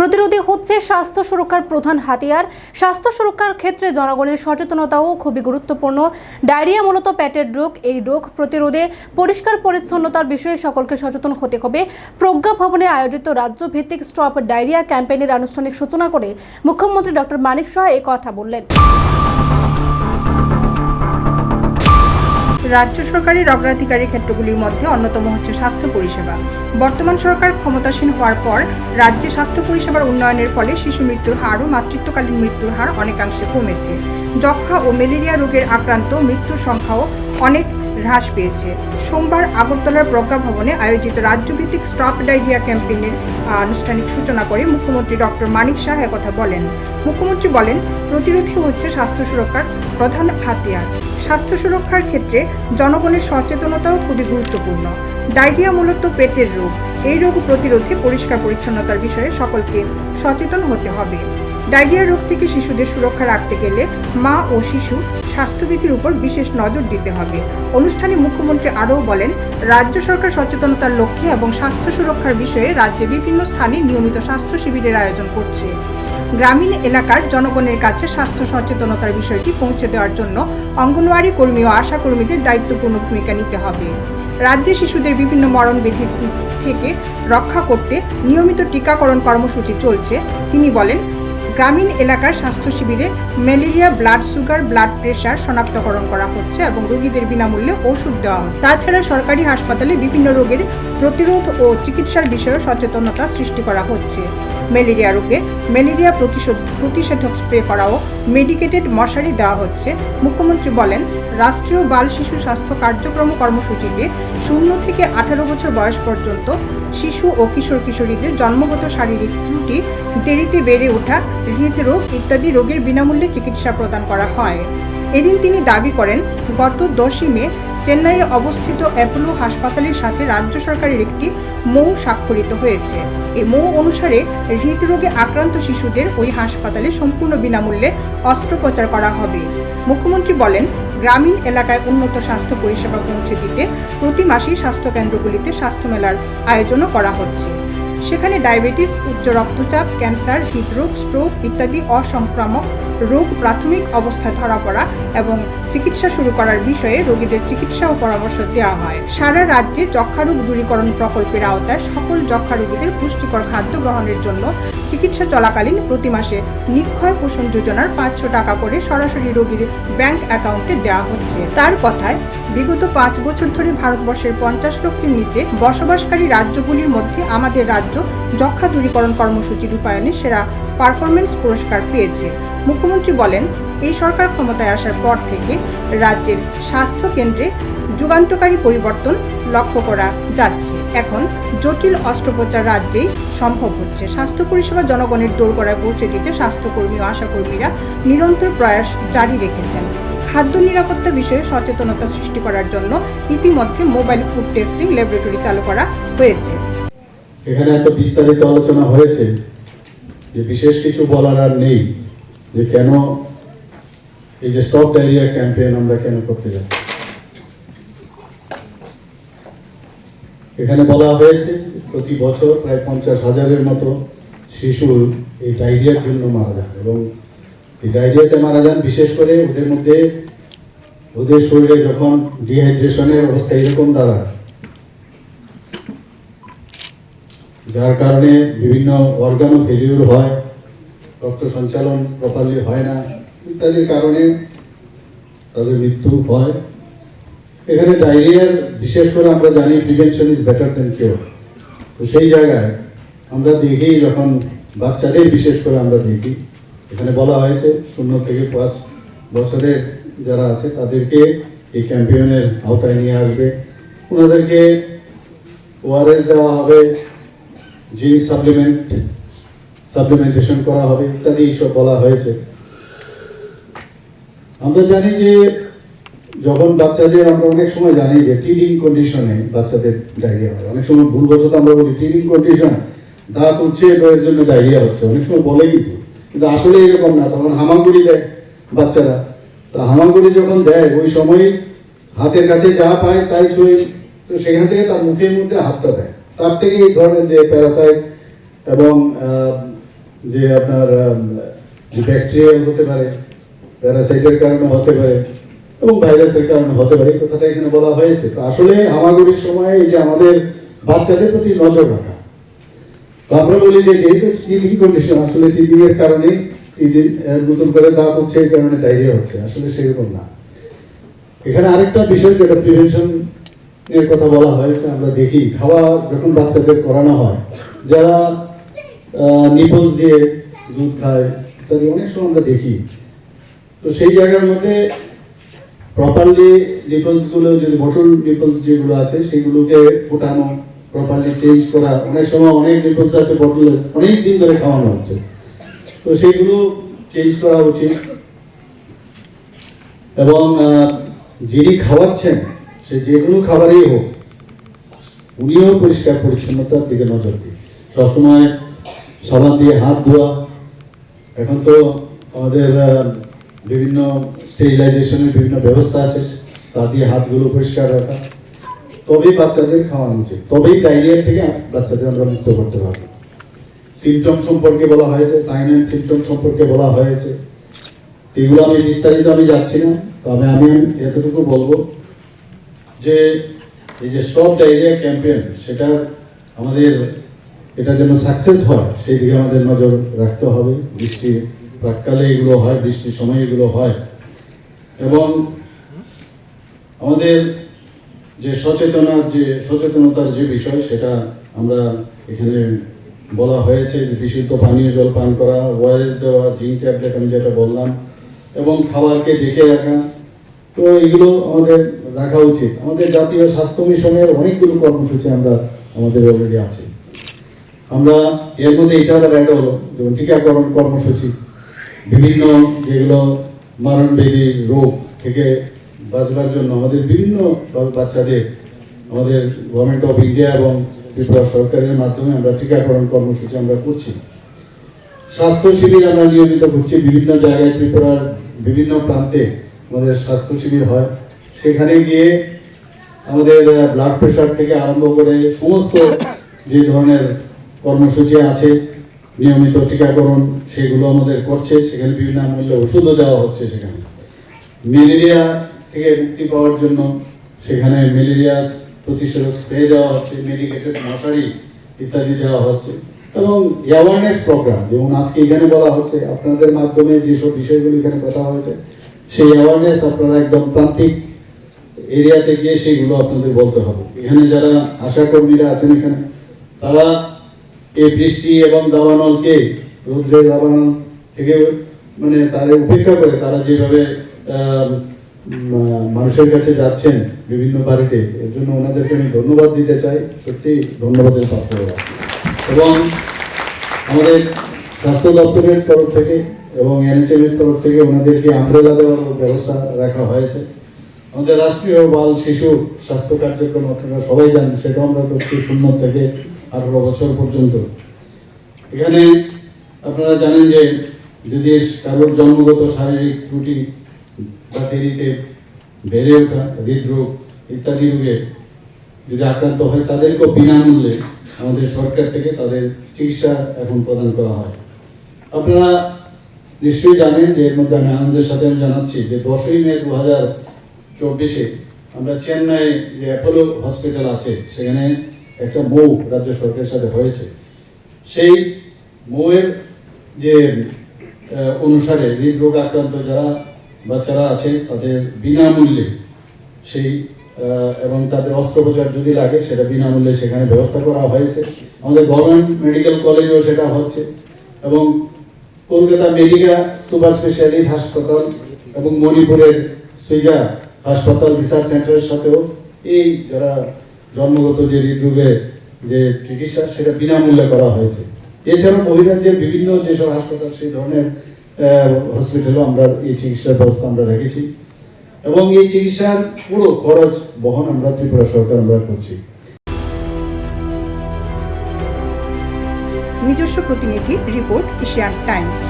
প্রতিরোধী হচ্ছে স্বাস্থ্য সুরক্ষার প্রধান হাতিয়ার। স্বাস্থ্য সুরক্ষার ক্ষেত্রে জনগণের সচেতনতাও খুবই গুরুত্বপূর্ণ। ডায়রিয়া মূলত প্যাটের রোগ, এই রোগ প্রতিরোধে পরিষ্কার পরিচ্ছন্নতার বিষয়ে সকলকে সচেতন হতে হবে। প্রজ্ঞা ভবনে আয়োজিত রাজ্য ভিত্তিক স্টপ ডায়রিয়া ক্যাম্পেইনের আনুষ্ঠানিক সূচনা করে মুখ্যমন্ত্রী ডক্টর মানিক শাহ এই কথা বললেন। রাজ্য সরকারের অগ্রাধিকারী ক্ষেত্রগুলির মধ্যে অন্যতম হচ্ছে স্বাস্থ্য পরিষেবা। বর্তমান সরকার ক্ষমতাসীন হওয়ার পর রাজ্যে স্বাস্থ্য পরিষেবার উন্নয়নের ফলে শিশু মৃত্যুর হার ও মাতৃত্বকালীন মৃত্যুর হার অনেকাংশে কমেছে। যক্ষা ও ম্যালেরিয়া রোগের আক্রান্ত মৃত্যুর সংখ্যাও অনেক হ্রাস পেয়েছে। সোমবার আগরতলার প্রজ্ঞা ভবনে আয়োজিত রাজ্যভিত্তিক স্টপ ডায়রিয়া ক্যাম্পেইনের আনুষ্ঠানিক সূচনা করে মুখ্যমন্ত্রী ডক্টর মানিক শাহ একথা বলেন। মুখ্যমন্ত্রী বলেন, প্রতিরোধী হচ্ছে স্বাস্থ্য সুরক্ষার প্রধান হাতিয়ার। স্বাস্থ্য সুরক্ষার ক্ষেত্রে জনগণের সচেতনতাও খুবই গুরুত্বপূর্ণ। ডায়রিয়া মূলত পেটের রোগ। এই রোগ প্রতিরোধে পরিষ্কার পরিচ্ছন্নতার বিষয়ে সকলকে সচেতন হতে হবে। ডায়রিয়া রোগ থেকে শিশুদের সুরক্ষা রাখতে গেলে মা ও শিশু স্বাস্থ্যবিধির উপর বিশেষ নজর দিতে হবে। অনুষ্ঠানে মুখ্যমন্ত্রী আরও বলেন, রাজ্য সরকার সচেতনতার লক্ষ্যে এবং স্বাস্থ্য সুরক্ষার বিষয়ে রাজ্যে বিভিন্ন স্থানে নিয়মিত স্বাস্থ্য শিবিরের আয়োজন করছে। গ্রামীণ এলাকার জনগণের কাছে স্বাস্থ্য সচেতনতার বিষয়টি পৌঁছে দেওয়ার জন্য অঙ্গনওয়াড়ি কর্মী ও আশা কর্মীদের দায়িত্বপূর্ণ ভূমিকা নিতে হবে। রাজ্যে শিশুদের বিভিন্ন মরণবিধি থেকে রক্ষা করতে নিয়মিত টিকাকরণ কর্মসূচি চলছে। তিনি বলেন, গ্রামীণ এলাকার স্বাস্থ্য শিবিরে malaria, blood sugar, blood pressure শনাক্তকরণ করা হচ্ছে এবং রোগীদের বিনামূল্যে ওষুধ দেওয়া হচ্ছে তাছাড়া সরকারি হাসপাতালে বিভিন্ন রোগের প্রতিরোধ ও চিকিৎসার বিষয়ে সচেতনতা সৃষ্টি করা হচ্ছে। ম্যালেরিয়া রোগে ম্যালেরিয়া প্রতিশোধ প্রতিষেধক স্প্রে করাও মেডিকেটেড মশারি দেওয়া হচ্ছে। মুখ্যমন্ত্রী বলেন, রাষ্ট্রীয় বাল শিশু স্বাস্থ্য কার্যক্রম কর্মসূচিতে শূন্য থেকে আঠারো বছর বয়স পর্যন্ত শিশু ও কিশোর কিশোরীদের জন্মগত শারীরিক ত্রুটি, দেরিতে বেড়ে ওঠা হৃদরোগ ইত্যাদি রোগের বিনামূল্যে চিকিৎসা প্রদান করা হয়। এদিন তিনি দাবি করেন, গত দশই মে চেন্নাইয়ে অবস্থিত অ্যাপোলো হাসপাতালের সাথে রাজ্য সরকারের একটি মৌ স্বাক্ষরিত হয়েছে। এই মৌ অনুসারে হৃদরোগে আক্রান্ত শিশুদের ওই হাসপাতালে সম্পূর্ণ বিনামূল্যে অস্ত্রোপচার করা হবে। মুখ্যমন্ত্রী বলেন, গ্রামীণ এলাকায় উন্নত স্বাস্থ্য পরিষেবা পৌঁছে দিতে প্রতি মাসেই স্বাস্থ্যকেন্দ্রগুলিতে স্বাস্থ্য মেলার আয়োজনও করা হচ্ছে। সেখানে ডায়াবেটিস, উচ্চ রক্তচাপ, ক্যান্সার, হৃদরোগ, স্ট্রোক ইত্যাদি অসংক্রামক রোগ প্রাথমিক অবস্থায় ধরা পড়া এবং চিকিৎসা শুরু করার বিষয়ে রোগীদের চিকিৎসা ও পরামর্শ দেওয়া হয়। সারা রাজ্যে যক্ষারোগ দূরীকরণ প্রকল্পের আওতায় সকল যক্ষা রোগীদের পুষ্টিকর খাদ্য গ্রহণের জন্য চিকিৎসা চলাকালীন প্রতি মাসে নিক্ষয় পোষণ যোজনার পাঁচশো টাকা করে সরাসরি রোগীর ব্যাংক অ্যাকাউন্টে দেওয়া হচ্ছে। তার কথায়, বিগত পাঁচ বছর ধরে ভারতবর্ষের পঞ্চাশ লক্ষের নিচে বসবাসকারী রাজ্যগুলির মধ্যে আমাদের রাজ্য যক্ষা দূরীকরণ কর্মসূচি রূপায়ণে সেরা পারফরমেন্স পুরস্কার পেয়েছে। মুখ্যমন্ত্রী বলেন এই সরকার ক্ষমতায় আসার পর থেকে রাজ্যের স্বাস্থ্য কেন্দ্রে যুগান্তকারী পরিবর্তন লক্ষ্য করা যাচ্ছে। এখন জটিল অস্ত্রোপচার রাজ্যেই সম্ভব হচ্ছে। স্বাস্থ্য পরিষেবা জনগণের দোরগোড়ায় পৌঁছে দিতে স্বাস্থ্যকর্মী ও আশাকর্মীরা নিরন্তর প্রয়াস জারি রেখেছেন। খাদ্য নিরাপত্তা বিষয়ে সচেতনতা সৃষ্টি করার জন্য ইতিমধ্যে মোবাইল ফুড টেস্টিং ল্যাবরেটরি চালু করা হয়েছে। এখানে এত বিস্তারিত আলোচনা হয়েছে যে বিশেষ কিছু বলার আর নেই যে কেন এই যে স্টপ ডায়রিয়া ক্যাম্পেইন আমরা কেন করতে যাচ্ছি? এখানে বলা হয়েছে প্রতি বছর প্রায় পঞ্চাশ হাজারের মতো শিশু এই ডায়রিয়ার জন্য মারা যান এবং এই ডায়রিয়াতে মারা যান, বিশেষ করে ওদের মধ্যে ওদের শরীরে যখন ডিহাইড্রেশনের অবস্থা এরকম দাঁড়ায়, যার কারণে বিভিন্ন অর্গানও ফেলিউর হয়, রক্ত সঞ্চালন প্রপারলি হয় না ইত্যাদির কারণে তাদের মৃত্যু হয়। এখানে ডায়রিয়ার বিশেষ করে আমরা জানি prevention is better than cure. তো সেই জায়গায় আমরা দেখি যখন বাচ্চাদের বিশেষ করে আমরা দেখি, এখানে বলা হয়েছে শূন্য থেকে পাঁচ বছরের যারা আছে তাদেরকে এই ক্যাম্পেইনের আওতায় নিয়ে আসবে। ওনাদেরকে ওআরএস দেওয়া হবে জিঙ্ক সাপ্লিমেন্ট সাপ্লিমেন্টেশন করা হবে ইত্যাদি এইসব বলা হয়েছে। আমরা জানি যে যখন বাচ্চাদের আমরা অনেক সময় জানি যে টিডিং কন্ডিশনে বাচ্চাদের ডায়রিয়া হয়। অনেক সময় ভুলবশত আমরা বলি টিডিং কন্ডিশন দাঁত উঠছে এর জন্য ডায়রিয়া হচ্ছে। অনেক সময় বলে কিন্তু কিন্তু আসলে এরকম না। তখন হামাগুড়ি দেয় বাচ্চারা। তা হামাগুড়ি যখন দেয়, ওই সময় হাতের কাছে যা পায় তাই ছুঁয়ে তো সেখান থেকে তার মুখের মধ্যে হাতটা দেয়। তার থেকে এই ধরনের যে প্যারাসাইট এবং যে আপনার ব্যাকটেরিয়া হতে পারে প্যারাসাইটের কারণে হতে পারে এবং ভাইরাসের কারণে হতে পারে কথাটা এখানে বলা হয়েছে। তো আসলে হামাগুড়ির সময় এই যে আমাদের বাচ্চাদের প্রতি নজর রাখা, তো আমরা বলি যে যেহেতু টিবি কন্ডিশন আসলে টিবি এর কারণে টিবি নতুন করে দাঁত হচ্ছে, এই কারণে ডায়রিয়া হচ্ছে, আসলে সেরকম না। এখানে আরেকটা বিষয় যেটা প্রিভেনশন এর কথা বলা হয়েছে, আমরা দেখি, খাওয়া যখন বাচ্চাদের করানো হয়, যারা নিপলস দিয়ে দুধ খায়, ইত্যাদি, অনেক সময় আমরা দেখি। তো সেই জায়গার মধ্যে প্রপারলি নিপলসগুলো, যদি বোটল নিপলস যেগুলো আছে, সেগুলোকে ফোটানো প্রপারলি চেঞ্জ করা, অনেক সময় অনেক নিপলস আছে বোটলে অনেক দিন ধরে খাওয়ানো হচ্ছে। তো সেগুলো চেঞ্জ করা উচিত। এবং যিনি খাওয়াচ্ছেন, সে যে কোনো খাবারই হোক, উনিও পরিষ্কার পরিচ্ছন্নতার দিকে নজর দিন। সবসময় সাবান দিয়ে হাত ধোয়া। এখন তো আমাদের বিভিন্ন স্টেরিলাইজেশনের বিভিন্ন ব্যবস্থা আছে, তা দিয়ে হাতগুলো পরিষ্কার রাখা। তবেই বাচ্চাদের খাওয়ানো উচিত। তবেই ডায়রিয়া থেকে বাচ্চাদের আমরা মুক্ত করতে পারব। সিমটম সম্পর্কে বলা হয়েছে সাইন অ্যান্ড সিমটম সম্পর্কে বলা হয়েছে। এগুলো আমি বিস্তারিত আমি যাচ্ছি না, তবে আমি এতটুকু বলব যে, এই যে সব ডায়রিয়া ক্যাম্পেন সেটা আমাদের, এটা যেন সাকসেস হয়, সেই দিকে আমাদের নজর রাখতে হবে। বৃষ্টির প্রাককালে এগুলো হয়, বৃষ্টির সময় এগুলো হয়। এবং আমাদের যে সচেতনার যে সচেতনতার যে বিষয়, সেটা আমরা এখানে বলা হয়েছে যে বিশুদ্ধ পানীয় জল পান করা, ওয়ারেস দেওয়া, জিঙ্ক ট্যাবলেট আমি যেটা বললাম, এবং খাবারকে ডেকে রাখা। তো এগুলো আমাদের রাখা উচিত। আমাদের জাতীয় স্বাস্থ্য মিশনের অনেকগুলো কর্মসূচি আমরা আমাদের অলরেডি আছে। আমরা এর মধ্যে এটা আবার অ্যাড হলো, যেমন টিকাকরণ কর্মসূচি। বিভিন্ন যেগুলো মারণবেদী রোগ থেকে বাঁচবার জন্য আমাদের বিভিন্ন বাচ্চাদের আমাদের গভর্নমেন্ট অফ ইন্ডিয়া এবং ত্রিপুরা সরকারের মাধ্যমে আমরা টিকাকরণ কর্মসূচি আমরা করছি। স্বাস্থ্য শিবির আমরা নিয়মিত করছি। বিভিন্ন জায়গায় ত্রিপুরার বিভিন্ন প্রান্তে আমাদের স্বাস্থ্য শিবির হয়। সেখানে গিয়ে আমাদের ব্লাড প্রেশার থেকে আরম্ভ করে সমস্ত যে ধরনের কর্মসূচি আছে নিয়মিত টিকাকরণ সেগুলো আমাদের করছে, সেখানে বিভিন্ন মূল্যে ওষুধও দেওয়া হচ্ছে সেখানে। ম্যালেরিয়া থেকে মুক্তি পাওয়ার জন্য সেখানে ম্যালেরিয়া প্রতিষেধক স্প্রে দেওয়া হচ্ছে, মেডিকেটেড মশারি ইত্যাদি দেওয়া হচ্ছে, এবং অ্যাওয়ারনেস প্রোগ্রাম যেমন আজকে এখানে বলা হচ্ছে, আপনাদের মাধ্যমে যেসব বিষয়গুলো এখানে কথা হয়েছে, সেই অ্যাওয়ারনেস আপনারা একদম প্রান্তিক এরিয়াতে গিয়ে সেগুলো আপনাদের বলতে হবে। এখানে যারা আশাকর্মীরা আছেন এখানে, তারা এই বৃষ্টি এবং দাবানলকে রৌদ্রের দাবানল থেকে মানে তারা উপেক্ষা করে তারা যেভাবে মানুষের কাছে যাচ্ছেন বিভিন্ন বাড়িতে, এর জন্য ওনাদেরকে আমি ধন্যবাদ দিতে চাই। সত্যি ধন্যবাদের পাত্র। এবং আমাদের স্বাস্থ্য দপ্তরের তরফ থেকে এবং এনএচএম এর তরফ থেকে ওনাদেরকে আমরেলা দেওয়ার ব্যবস্থা রাখা হয়েছে। আমাদের রাষ্ট্রীয় বাল শিশু স্বাস্থ্য কার্যক্রম আপনারা সবাই জানেন সেটা আমরা করছি শূন্য থেকে। আঠারো বছর পর্যন্ত। এখানে আপনারা জানেন যে যদি কারোর জন্মগত শারীরিক ত্রুটি বা দেরিতে বেড়ে ওঠা, হৃদরোগ ইত্যাদি রোগে যদি আক্রান্ত হয়, তাদেরকেও বিনামূল্যে আমাদের সরকার থেকে তাদের চিকিৎসা এখন প্রদান করা হয়। আপনারা নিশ্চয়ই জানেন যে এর মধ্যে আমি আনন্দের সাথে আমি জানাচ্ছি যে দশই মে দু হাজার চব্বিশে আমরা চেন্নাই যে অ্যাপোলো হসপিটাল আছে, সেখানে একটা মৌ রাজ্য সরকারের সাথে হয়েছে। সেই মৌয়ের যে অনুসারে হৃদরোগ আক্রান্ত যারা বাচ্চারা আছে, তাদের বিনামূল্যে সেই এবং তাদের অস্ত্রোপচার যদি লাগে, সেটা বিনামূল্যে সেখানে ব্যবস্থা করা হয়েছে। আমাদের গভর্নমেন্ট মেডিকেল কলেজেও সেটা হচ্ছে এবং কলকাতা মেডিকা সুপার স্পেশালিটি হাসপাতাল এবং মণিপুরের সুইজা হাসপাতাল রিসার্চ সেন্টারের সাথেও এই যারা জন্মগত যে হৃদরোগের যে চিকিৎসা সেটা বিনামূল্যে করা হয়েছে। এছাড়া বহিরাজ্যের বিভিন্ন যেসব হাসপাতাল, সেই ধরনের হসপিটালও আমরা এই চিকিৎসার ব্যবস্থা আমরা রেখেছি। এবং এই চিকিৎসার পুরো খরচ বহন আমরা ত্রিপুরা সরকার আমরা করছি। নিজস্ব প্রতিনিধি রিপোর্ট, এশিয়ান টাইমস।